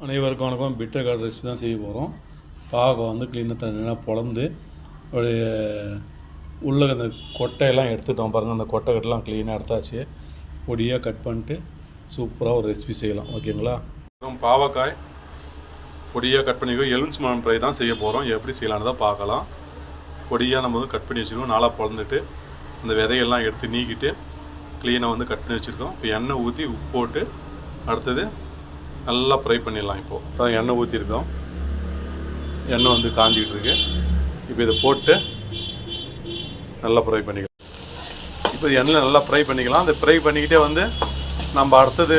அனைவருக்கும் வணக்கம். Bitter card recipe தான் செய்ய போகிறோம் பாகம் வந்து க்ளீனாக தண்ணியெல்லாம் பொழந்து அப்படியே உள்ள அந்த கொட்டையெல்லாம் எடுத்துட்டோம் பாருங்கள் அந்த கொட்டை கட்டெல்லாம் க்ளீனாக எடுத்தாச்சு. பொடியாக கட் பண்ணிட்டு சூப்பராக ஒரு ரெசிபி செய்யலாம். ஓகேங்களா பாவக்காய் பொடியாக கட் பண்ணிக்கோ எலுமிச்சு மரம் ஃப்ரை தான் செய்ய போகிறோம் எப்படி செய்யலான்னு தான் பார்க்கலாம். பொடியாக நம்ம வந்து கட் பண்ணி வச்சுருக்கோம். நாளாக பொழந்துட்டு அந்த விதையெல்லாம் எடுத்து நீக்கிட்டு க்ளீனாக வந்து கட் பண்ணி வச்சுருக்கோம். இப்போ எண்ணெய் ஊற்றி உப்பு போட்டு அடுத்தது நல்லா ஃப்ரை பண்ணிடலாம் இப்போது இப்போ எண்ணெய் ஊற்றிருக்கோம் எண்ணெய் வந்து காஞ்சிக்கிட்டு இருக்கு இப்போ இதை போட்டு நல்லா ஃப்ரை பண்ணிக்கலாம். இப்போ எண்ணெய் நல்லா ஃப்ரை பண்ணிக்கலாம். அந்த ஃப்ரை பண்ணிக்கிட்டே வந்து நம்ம அடுத்தது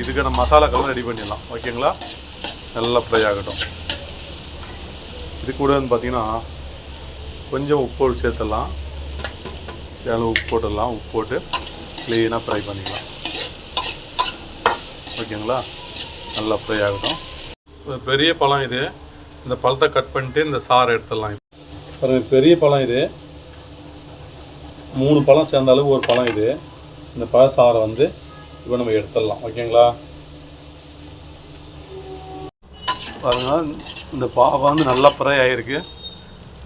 இதுக்கான மசாலாக்கெல்லாம் ரெடி பண்ணிடலாம். ஓகேங்களா? நல்லா ஃப்ரை ஆகட்டும். இது கூட வந்து பார்த்திங்கன்னா கொஞ்சம் உப்பு சேர்த்துடலாம். தேவை உப்பு போட்டுடலாம். உப்பு போட்டு க்ளீனாக ஃப்ரை பண்ணிக்கலாம். ஓகேங்களா? நல்லா ஃப்ரை ஆகட்டும். ஒரு பெரிய பழம் இது. இந்த பழத்தை கட் பண்ணிட்டு இந்த சாறை எடுத்துடலாம். பாருங்கள் பெரிய பழம் இது. மூணு பழம் சேர்ந்த அளவுக்கு ஒரு பழம் இது. இந்த பழ சாறை வந்து இப்போ நம்ம எடுத்துடலாம். ஓகேங்களா? பாருங்கள் இந்த பாவை வந்து நல்லா ஃப்ரை ஆகிருக்கு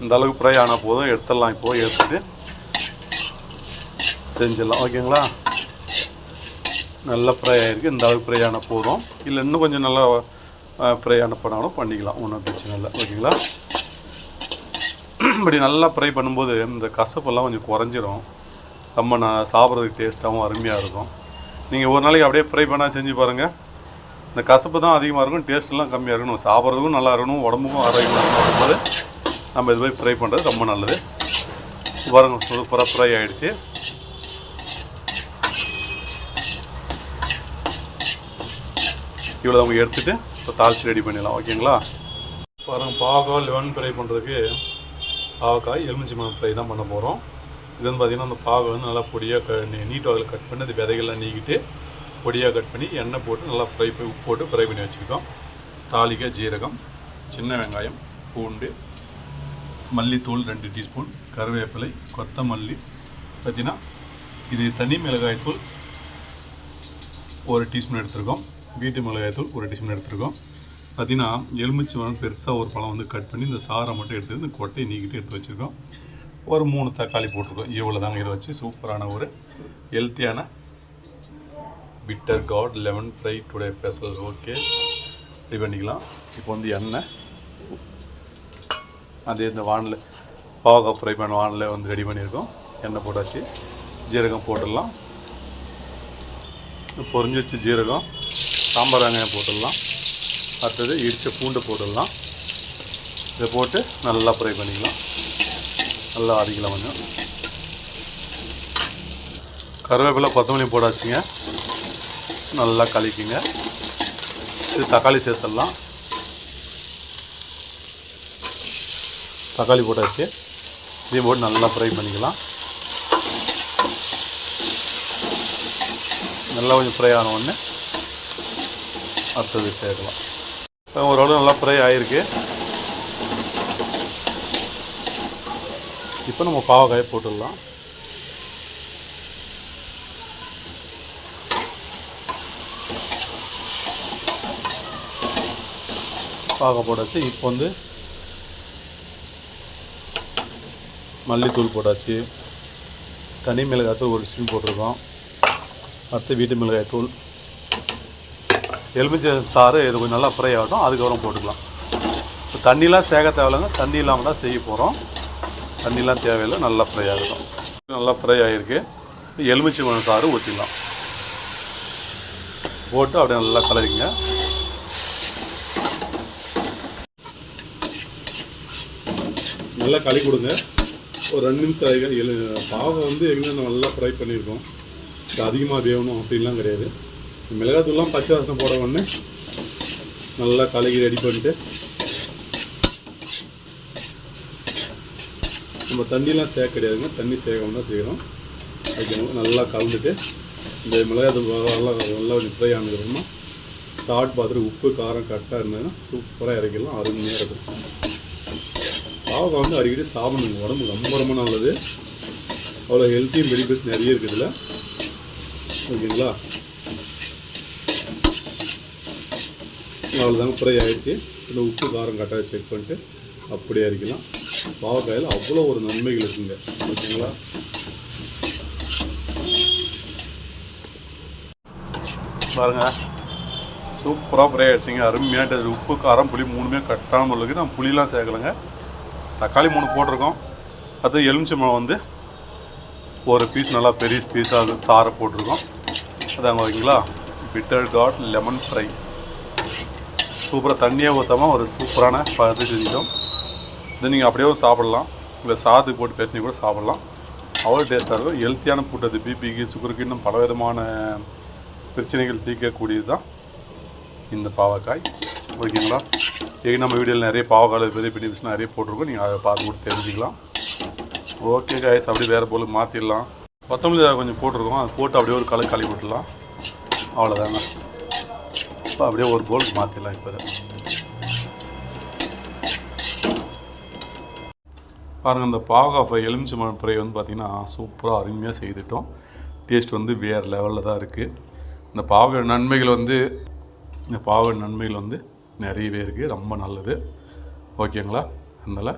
இந்த அளவுக்கு ஃப்ரை ஆனால் போதும். எடுத்துடலாம். இப்போது எடுத்துட்டு செஞ்சிடலாம். ஓகேங்களா? நல்லா ஃப்ரை ஆகிருக்கு இந்த அளவுக்கு ஃப்ரை ஆன போதும். இல்லை இன்னும் கொஞ்சம் நல்லா ஃப்ரை ஆன பண்ணாலும் பண்ணிக்கலாம். ஒன்றும் பிரச்சனை இல்லை. ஓகேங்களா? இப்படி நல்லா ஃப்ரை பண்ணும்போது இந்த கசப்பெல்லாம் கொஞ்சம் குறைஞ்சிரும். ரொம்ப நான் சாப்பிட்றதுக்கு டேஸ்ட்டாகவும் அருமையாக இருக்கும். நீங்கள் ஒரு நாளைக்கு அப்படியே ஃப்ரை பண்ணால் செஞ்சு பாருங்கள் இந்த கசப்பு தான் அதிகமாக இருக்கும். டேஸ்ட்லாம் கம்மியாக இருக்கணும் சாப்பிட்றதுக்கும் நல்லா இருக்கணும். உடம்புக்கும் ஆரோக்கியமாக இருக்கும்போது நம்ம இது போய் ஃப்ரை பண்ணுறது ரொம்ப நல்லது. பாருங்க சூப்பராக ஃப்ரை ஆகிடுச்சு இவ்வளோ அவங்க எடுத்துகிட்டு இப்போ தாளிச்சு ரெடி பண்ணிடலாம் ஓகேங்களா பாருங்க பாவக்காய் லெமன் ஃப்ரை பண்ணுறதுக்கு பாவக்காய் எலுமிச்சி மரம் ஃப்ரை தான் பண்ண போகிறோம் இது வந்து பார்த்திங்கன்னா அந்த பாவை வந்து நல்லா பொடியாக க நீட் வகையில் கட் பண்ணி அது விதைகள்லாம் நீக்கிட்டு பொடியாக கட் பண்ணி எண்ணெய் போட்டு நல்லா ஃப்ரை பண்ணி உப்பு போட்டு ஃப்ரை பண்ணி வச்சுருக்கோம் தாளிக்காய் ஜீரகம் சின்ன வெங்காயம் பூண்டு மல்லித்தூள் ரெண்டு டீஸ்பூன் கருவேப்பிலை கொத்தமல்லி. பார்த்தீங்கன்னா இது தனி மிளகாய்த்தூள் ஒரு டீஸ்பூன் எடுத்திருக்கோம். வீட்டு மிளகாய்த்தூள் ஒரு டீஸ்பூன் எடுத்துருக்கோம். பார்த்தீங்கன்னா எலுமிச்சி மரம் பெருசாக ஒரு பழம் வந்து கட் பண்ணி இந்த சாரை மட்டும் எடுத்து இந்த கொட்டையை நீக்கிட்டு எடுத்து வச்சுருக்கோம். ஒரு மூணு தக்காளி போட்டிருக்கோம். இவ்வளோ தாங்க இதை வச்சு சூப்பரான ஒரு ஹெல்த்தியான bitter gourd lemon fry today special okay ready பண்ணிக்கலாம். இப்போ வந்து எண்ணெய். அதே இந்த வானில் பாவக்காய் ஃப்ரை பண்ண வானில் வந்து ரெடி பண்ணியிருக்கோம். எண்ணெய் போட்டாச்சு. ஜீரகம் போட்டுடலாம். பொரிஞ்சு வச்சு ஜீரகம். சாம்பார் வெங்காயம் போட்டுடலாம். அடுத்தது இடித்த பூண்டு போட்டுடலாம். இதை போட்டு நல்லா ஃப்ரை பண்ணிக்கலாம். நல்லா அரிக்கலாம் கொஞ்சம். கருவேப்பிலை கொத்தமல்லி போடாச்சுங்க. நல்லா கழிக்குங்க இது தக்காளி சேர்த்துடலாம். தக்காளி போட்டாச்சு. இதையும் போட்டு நல்லா ஃப்ரை பண்ணிக்கலாம். நல்லா கொஞ்சம் ஃப்ரை ஆன உடனே அடுத்தது சேர்க்கலாம். இப்போ ஓரளவு நல்லா ஃப்ரை ஆகிருக்கு இப்போ நம்ம பாவக்காயை போட்டுடலாம். பாவக்காய் போட்டாச்சு. இப்போ வந்து மல்லித்தூள் போட்டாச்சு. தனி மிளகாய்த்தூள் ஒரு ஸ்பூன் போட்டிருக்கோம். அடுத்து வீட்டு மிளகாய்த்தூள் எலுமிச்சை சாறு இது கொஞ்சம் நல்லா ஃப்ரை ஆகட்டும். அதுக்கப்புறம் போட்டுக்கலாம். இப்போ தண்ணிலாம் சேக தேவையில்லைங்க. தண்ணி இல்லாமல் தான் செய்ய போகிறோம் தண்ணிலாம் தேவையில்லை. நல்லா ஃப்ரை ஆகட்டும். நல்லா ஃப்ரை ஆகிருக்கு. எலுமிச்சை மணம் சாறு ஊற்றிடலாம் போட்டு அப்படியே நல்லா கலரிங்க. நல்லா களி கொடுங்க. ஒரு ரெண்டு நிமிஷம் ஆகி எழு பாவை வந்து எங்கே நல்லா ஃப்ரை பண்ணியிருக்கோம். அதிகமாக வேணும் அப்படின்லாம் கிடையாது. மிளகாத்தூள்லாம் பச்சை வாசம் போட உடனே நல்லா கலகி ரெடி பண்ணிட்டு. நம்ம தண்ணிலாம் சேர்க்க கிடையாதுங்க. தண்ணி சேர்க்காம தான் செய்கிறோம் அதுக்கு நல்லா கலந்துட்டு இந்த மிளகாத்தூள் நல்லா நல்லா கொஞ்சம் ஃப்ரை ஆனதுக்கப்புறமா சாட் பார்த்துட்டு உப்பு காரம் கரெக்டாக இருந்ததுன்னா சூப்பராக இறக்கிடலாம். அருமையாக இருக்கும். பாவக்காய் வந்து அடிக்கடி சாப்பிடணுங்க. உடம்பு ரொம்ப ரொம்ப நல்லது. அவ்வளோ ஹெல்த்தியும் பெனிஃபிட்ஸ் நிறைய இருக்குதுல்ல ஓகேங்களா? அவ்வளோதாங்க ஃப்ரை ஆயிடுச்சு இந்த உப்பு காரம் கரெக்டாக செக் பண்ணிட்டு அப்படியே அரிக்கலாம். பாவக்காயில் அவ்வளோ ஒரு நன்மைகள் இருக்குங்க. ஓகேங்களா? பாருங்க. சூப்பராக ஃப்ரை ஆகிடுச்சிங்க அருமையாக டேஸ்ட். உப்பு காரம் புளி மூணுமே கரெக்டான முறைக்கு நான் புளிலாம் சேர்க்கலைங்க. தக்காளி மூணு போட்டிருக்கோம். அது எலுமிச்சம்பழம் வந்து ஒரு பீஸ் நல்லா பெரிய பீஸாக சாரை போட்டிருக்கோம். அதாங்க ஓகேங்களா? பிட்டர் காட் லெமன் ஃப்ரை சூப்பராக தண்ணியாக ஊற்றாமல் ஒரு சூப்பரான பழத்தை செஞ்சிட்டோம். இது நீங்கள் அப்படியே சாப்பிடலாம். இல்லை சாதத்துக்கு போட்டு பேசினி கூட சாப்பிடலாம். அவ்வளோ டேஸ்ட்டாக இருக்கும். ஹெல்த்தியான ஃபுட் அது. பிபிக்கு சுகருக்கு இன்னும் பல விதமான பிரச்சனைகள் தீர்க்கக்கூடியது தான் இந்த பாவக்காய். ஓகேங்களா? ஏங்க நம்ம வீடியோவில் நிறைய பாவக்காய் பெரிய பெனிஃபிட்ஸ் நிறைய போட்டிருக்கோம். நீங்கள் அதை பார்த்து கூட தெரிஞ்சுக்கலாம். ஓகே காய்ஸ் அப்படியே வேறு போல் மாற்றிடலாம் கொத்தமல்லி கொஞ்சம் போட்டிருக்கோம். அதை போட்டு அப்படியே ஒரு கலை கழுவி விட்டுலாம் அவ்வளோதாங்க இப்போ அப்படியே ஒரு போல் மாற்றிடலாம் இப்போ. பாருங்கள் இந்த பாவக்காய் ஃப்ரை எலுமிச்சம்பழம் ஃப்ரை வந்து பார்த்திங்கன்னா சூப்பராக அருமையாக செய்துட்டோம். டேஸ்ட் வந்து வேறு லெவலில் தான் இருக்குது இந்த பாக நன்மைகள் வந்து இந்த பாக நன்மைகள் வந்து நிறையவே இருக்குது ரொம்ப நல்லது. ஓகேங்களா? அதனால்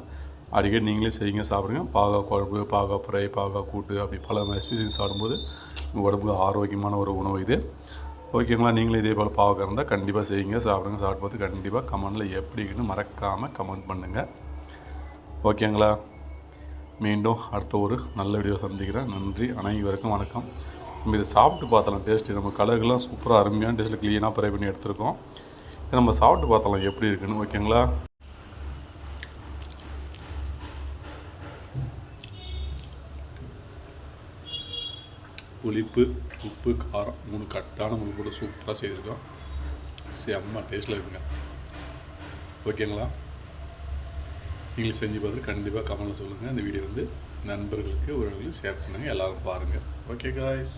அடிக்கடி நீங்களே செய்யுங்க சாப்பிடுங்க. பாகா குழம்பு பாகா ஃப்ரை பாகா கூட்டு அப்படி பல ரெசிபி செஞ்சு சாப்பிடும்போது உடம்புக்கு ஆரோக்கியமான ஒரு உணவு இது. ஓகேங்களா நீங்களும் இதே போல் பாவக்காய் இருந்தால் கண்டிப்பாக செய்யுங்க. சாப்பிடுங்க சாப்பிட்டு பார்த்து கண்டிப்பாக கமெண்டில் எப்படி இருக்குன்னு மறக்காமல் கமெண்ட் பண்ணுங்கள் ஓகேங்களா மீண்டும் அடுத்த ஒரு நல்ல வீடியோ சந்திக்கிறேன். நன்றி அனைவருக்கும் வணக்கம். நம்ம இதை சாப்பிட்டு பார்த்தலாம் டேஸ்ட்டு நம்ம கலர்லாம் சூப்பராக அருமையான டேஸ்ட்டில் க்ளீனாக ப்ரை பண்ணி எடுத்துருக்கோம். இதை நம்ம சாப்பிட்டு பார்த்தலாம் எப்படி இருக்குன்னு ஓகேங்களா புளிப்பு உப்பு காரம் மூணு கட்டான மூணு போட்டு சூப்பராக செய்திருக்கோம். செம்ம டேஸ்ட்டில் இருக்குங்க. ஓகேங்களா நீங்கள் செஞ்சு பார்த்துட்டு கண்டிப்பாக கமெண்ட்டில் சொல்லுங்கள் இந்த வீடியோ வந்து நண்பர்களுக்கு உறவுகளுக்கு ஷேர் பண்ணுங்கள் எல்லோரும் பாருங்கள் ஓகே காய்ஸ்